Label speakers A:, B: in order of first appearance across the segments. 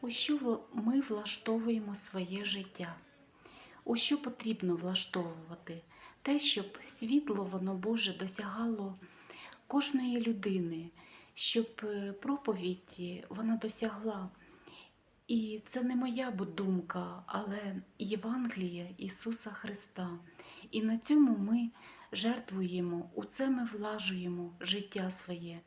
A: у що ми влаштовуємо своє життя. У що потрібно влаштовувати? Те, щоб світло, воно Боже досягало кожної людини, щоб е, проповідь вона досягла. І це не моя думка, але Євангелія Ісуса Христа. І на цьому ми жертвуємо, у це ми влажуємо життя своє,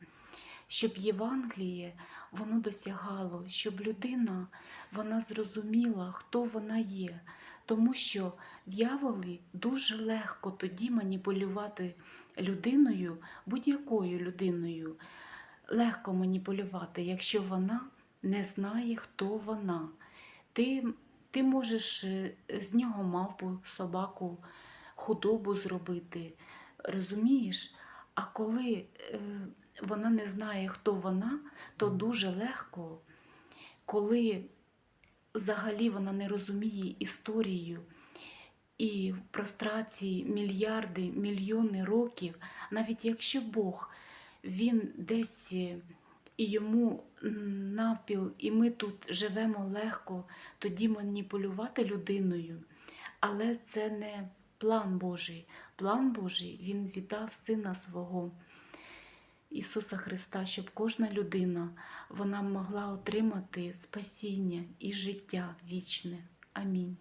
A: щоб Євангеліє воно досягало, щоб людина вона зрозуміла, хто вона є. Тому що дьяволи дуже легко тоді маніпулювати людиною, будь-якою людиною. Легко маніпулювати, якщо вона не знає, хто вона. Ти, ти можеш е, з нього мавпу, собаку, худобу зробити, розумієш? А коли е, вона не знає, хто вона, то дуже легко, коли взагалі вона не розуміє історію і в прострації мільярди, мільйони років, навіть якщо Бог він десь е, і йому навпіл, і ми тут живемо легко, тоді маніпулювати людиною. Але це не план Божий. План Божий Він віддав Сина свого. Ісуса Христа, щоб кожна людина вона могла отримати спасіння і життя вічне. Амінь.